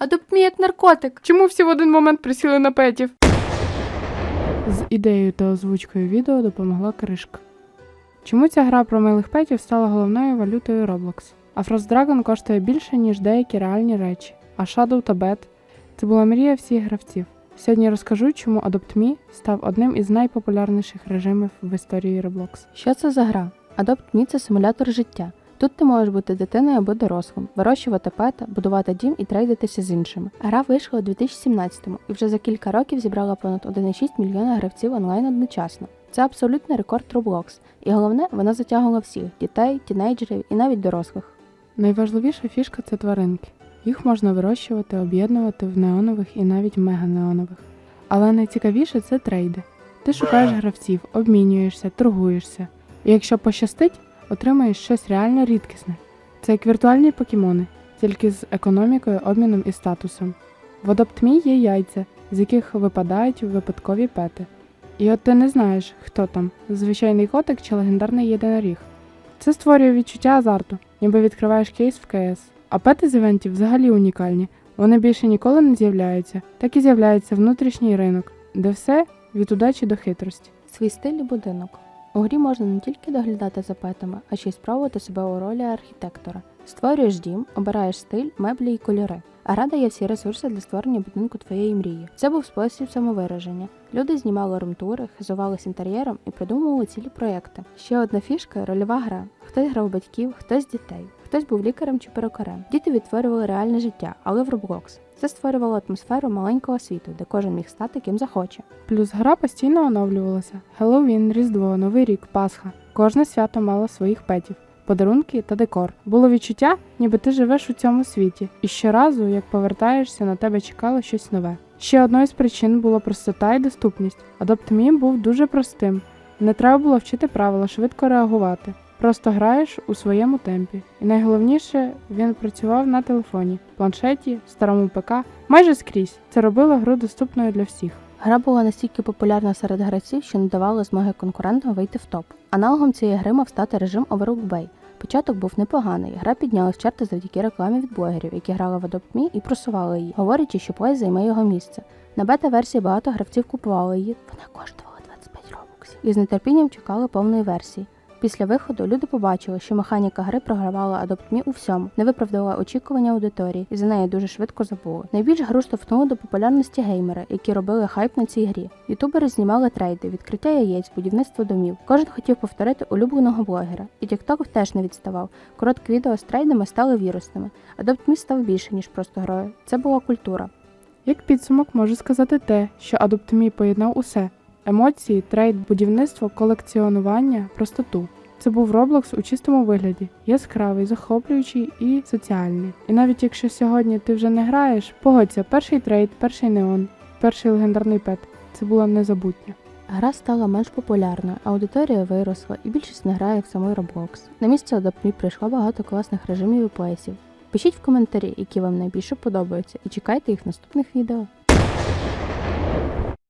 Me як наркотик. Чому всі в один момент присіли на петів? З ідеєю та озвучкою відео допомогла кришка. Чому ця гра про милих петів стала головною валютою Roblox? А Frost Dragon коштує більше, ніж деякі реальні речі. А Shadow та Bed – це була мрія всіх гравців. Сьогодні розкажу, чому Adopt Me став одним із найпопулярніших режимів в історії Roblox. Що це за гра? Adopt Me – це симулятор життя. Тут ти можеш бути дитиною або дорослим, вирощувати пета, будувати дім і трейдитися з іншими. Гра вийшла у 2017-му і вже за кілька років зібрала понад 1,6 мільйона гравців онлайн одночасно. Це абсолютний рекорд Roblox. І головне, вона затягувала всіх дітей, тінейджерів і навіть дорослих. Найважливіша фішка це тваринки. Їх можна вирощувати, об'єднувати в неонових і навіть меганеонових. Але найцікавіше це трейди. Ти шукаєш гравців, обмінюєшся, торгуєшся. І якщо пощастить, отримаєш щось реально рідкісне. Це як віртуальні покемони, тільки з економікою, обміном і статусом. В Adopt є яйця, з яких випадають випадкові пети. І от ти не знаєш, хто там звичайний котик чи легендарний єдиноріг. Це створює відчуття азарту, ніби відкриваєш кейс в КС. А пети з івентів взагалі унікальні. Вони більше ніколи не з'являються, так і з'являється внутрішній ринок, де все від удачі до хитрості. Свій стиль і будинок. У грі можна не тільки доглядати за петами, а ще й спробувати себе у ролі архітектора. Створюєш дім, обираєш стиль, меблі і кольори. А рада є всі ресурси для створення будинку твоєї мрії. Це був спосіб самовираження. Люди знімали румтури, хизувалися інтер'єром і придумували цілі проекти. Ще одна фішка рольова гра. Хтось грав батьків, хтось дітей. Хтось був лікарем чи перукарем. Діти відтворювали реальне життя, але в Roblox. Це створювало атмосферу маленького світу, де кожен міг стати ким захоче. Плюс гра постійно оновлювалася: Хеллоуін, Різдво, Новий рік, Пасха. Кожне свято мало своїх петів, подарунки та декор. Було відчуття, ніби ти живеш у цьому світі, і щоразу, як повертаєшся, на тебе чекало щось нове. Ще одною з причин було простота і доступність. Me був дуже простим. Не треба було вчити правила, швидко реагувати. Просто граєш у своєму темпі. І найголовніше, він працював на телефоні, планшеті, старому ПК, майже скрізь. Це робило гру доступною для всіх. Гра була настільки популярна серед гравців, що не давала змоги конкурентам вийти в топ. Аналогом цієї гри мав стати режим Overcooked Bay. Початок був непоганий. Гра підняла з чарти завдяки рекламі від блогерів, які грали в Adopt Me і просували її, говорячи, що плей займе його місце. На бета-версії багато гравців купували її. Вона коштувала 25 робоксів. І з нетерпінням чекали повної версії. Після виходу люди побачили, що механіка гри програвала Me у всьому, не виправдала очікування аудиторії, і за неї дуже швидко забули. Найбільш гру штовхнули до популярності геймери, які робили хайп на цій грі. Ютубери знімали трейди, відкриття яєць, будівництво домів. Кожен хотів повторити улюбленого блогера, і TikTok теж не відставав. Короткі відео з трейдами стали вірусними. Me став більше ніж просто грою. Це була культура. Як підсумок можу сказати те, що Adopt поєднав усе: емоції, трейд, будівництво, колекціонування, простоту. Це був Roblox у чистому вигляді, яскравий, захоплюючий і соціальний. І навіть якщо сьогодні ти вже не граєш, погодься, перший трейд, перший неон, перший легендарний пет це було незабутнє. Гра стала менш популярною, аудиторія виросла, і більшість не грає в самий Roblox. На місце Adopt Me прийшло багато класних режимів і плейсів. Пишіть в коментарі, які вам найбільше подобаються, і чекайте їх в наступних відео.